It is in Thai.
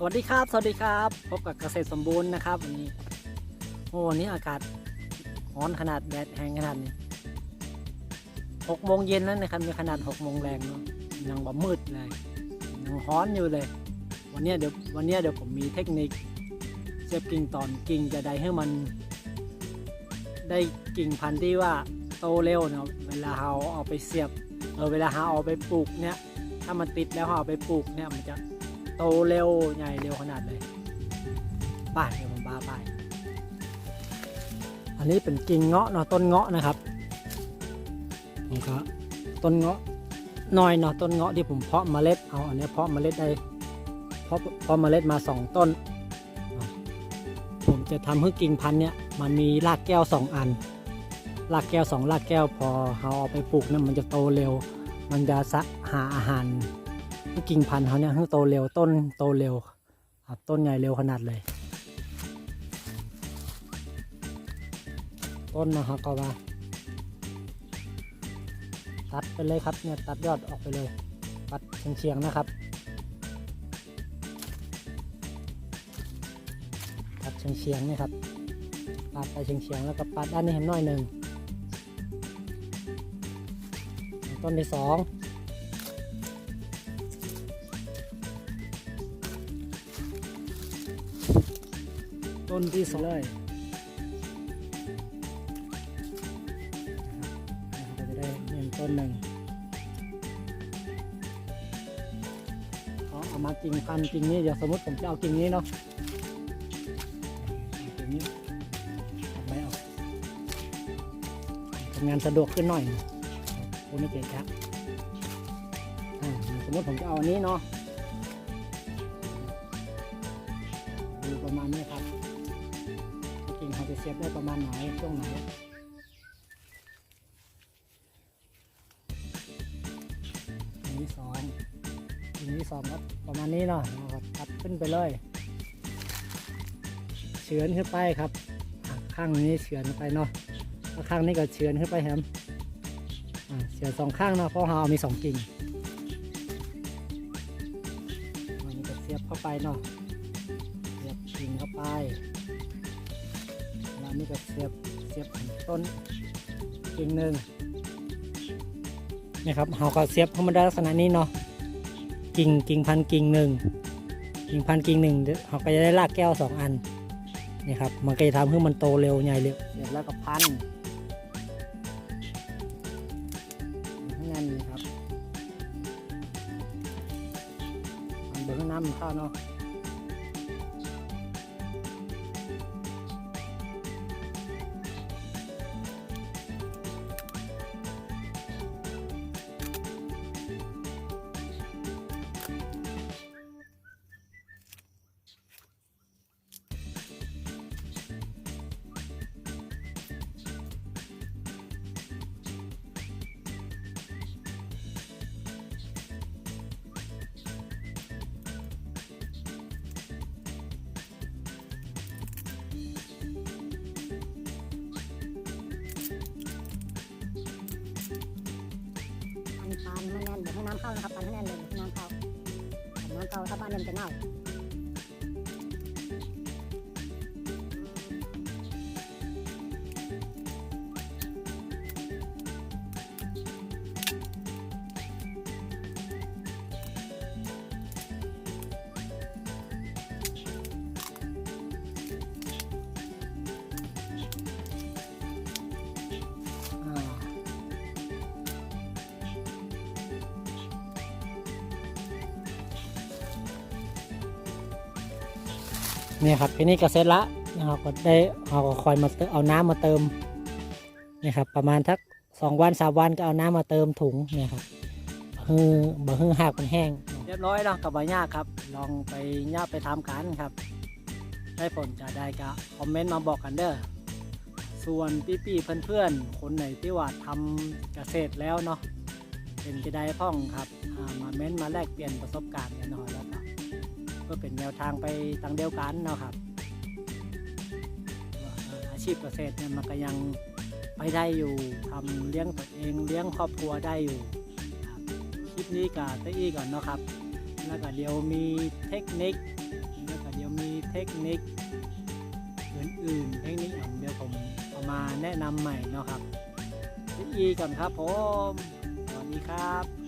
สวัสดีครับ สวัสดีครับ พบกับเกษตรสมบูรณ์นะครับวันนี้โอ้วันนี้อากาศร้อนขนาดแดดแรงขนาดนี้หกโมงเย็นแล้วนะครับมีขนาดหกโมงแรงเนาะยังบ่มืดเลยยังร้อนอยู่เลย วันนี้เดี๋ยววันนี้เดี๋ยวผมมีเทคนิคเสียบกิ่งตอนกิ่งจะได้ให้มัน ได้กิ่งพันธุ์ที่ว่าโตเร็วเนาะเวลาเราเอาไปเสียบเออเวลาเราเอาไปปลูกเนี่ยถ้ามันติดแล้วเราเอาไปปลูกเนี่ยมันจะ โตเร็วใหญ่เร็วขนาดเลยป้ายเดี๋ยวผมบ้าป้ายอันนี้เป็นกิ่งเงาะเนาะต้นเงาะนะครับผมก็ต้นเงาะน้อยเนาะต้นเงาะที่ผมเพาะเมล็ดเอาอันนี้เพาะเมล็ดได้เพาะเพาะเมล็ดมาสองต้นอะผมจะทำให้กิ่งพันธุ์เนี่ยมันมีรากแก้วสองอันรากแก้วสองรากแก้วพอเราเอาไปปลูกเนี่ยมันจะโตเร็ว มันจะสะหาอาหาร กิ่งพันธุ์เขาเนี่ยโตเร็วต้นโตเร็วครับต้นใหญ่เร็วขนาดเลย ต้นนะครับก็ว่าตัดไปเลยครับเนี่ยตัดยอดออกไปเลย ตัดเฉียงๆนะครับ ตัดเฉียงๆนี่ครับตัดไปเฉียงๆแล้วก็ปัดด้านนี้เห็นหน่อยหนึ่งต้นที่สอง ต้นที่สองเลยนะครับก็จะได้หนึ่งต้นหนึ่งเขาเอามากิ่งพันกิ่งนี้เดี๋ยวสมมติผมจะเอากิ่งนี้เนาะกิ่งนี้ตัดไม้ออกทำงานสะดวกขึ้นหน่อยโอ้ไม่เก่งครับสมมติผมจะเอาอันนี้เนาะดูประมาณนี้ เสียบได้ประมาณไหนช่วงไหนกิ่งที่สองกิ่งที่สองครับประมาณนี้เนาะเราก็ตัดขึ้นไปเลยเฉือนขึ้นไปครับ ข้างนี้เฉือนไปเนาะข้างนี้ก็เฉือนขึ้นไปแฮมเฉือนสองข้างเนาะเพราะเรามีสองกิ่งอันนี้ก็เสียบเข้าไปเนาะเสียบกิ่งเข้าไป นี่ก็เสียบเสียบต้นกิ่งหนึ่งนี่ครับเราก็เสียบเข้ามาได้ลักษณะนี้เนาะกิ่งกิ่งพันกิ่งหนึ่งกิ่งพันกิ่งหนึ่งเราก็จะได้รากแก้วสองอันนี่ครับมันก็จะทำให้มันโตเร็วใหญ่เร็วเสร็จแล้วก็พันให้แน่นนี่ครับมันเบิ่งให้น้ำเข้าเนาะ น้ำเข้านะครับปานให้แน่นเลยน้ำเข้าถ้าน้ำเข้าถ้าบ้านเดิมจะเน่า เนี่ยครับทีนี้ก็เสร็จละนะครับก็ได้เราก็คอยมาเอาน้ำมาเติมนี่ครับประมาณทักสองวันสามวันก็เอาน้ำมาเติมถุงเนี่ยครับฮือบ่ฮือหากมันแห้ง เรียบร้อยแล้วกับใบหญ้าครับ ลองไปหญ้าไปทำกันครับ ได้ผลจะได้ก็คอมเมนต์มาบอกกันเด้อส่วนพี่ๆเพื่อนๆ คนไหนที่ว่าทำเกษตรแล้วเนาะเป็นจะได้พ่องครับมาเม้นต์มาแลกเปลี่ยนประสบการณ์กันหน่อยแล้วก็เพื่อเป็นแนวทางไปทางเดียวกันเนาะครับ อาชีพเกษตรเนี่ยมันก็ยังไปได้อยู่ทำเลี้ยงตัวเองเลี้ยงครอบครัวได้อยู่คลิปนี้กับเตอี้ก่อนเนาะครับแล้วก็เดี๋ยวมีเทคนิคแล้วก็เดี๋ยวมีเทคนิคอื่นๆเทคนิคอื่นเดี๋ยวผมเอามาแนะนำใหม่เนาะครับอีก่อนครับผมสวัสดีครับ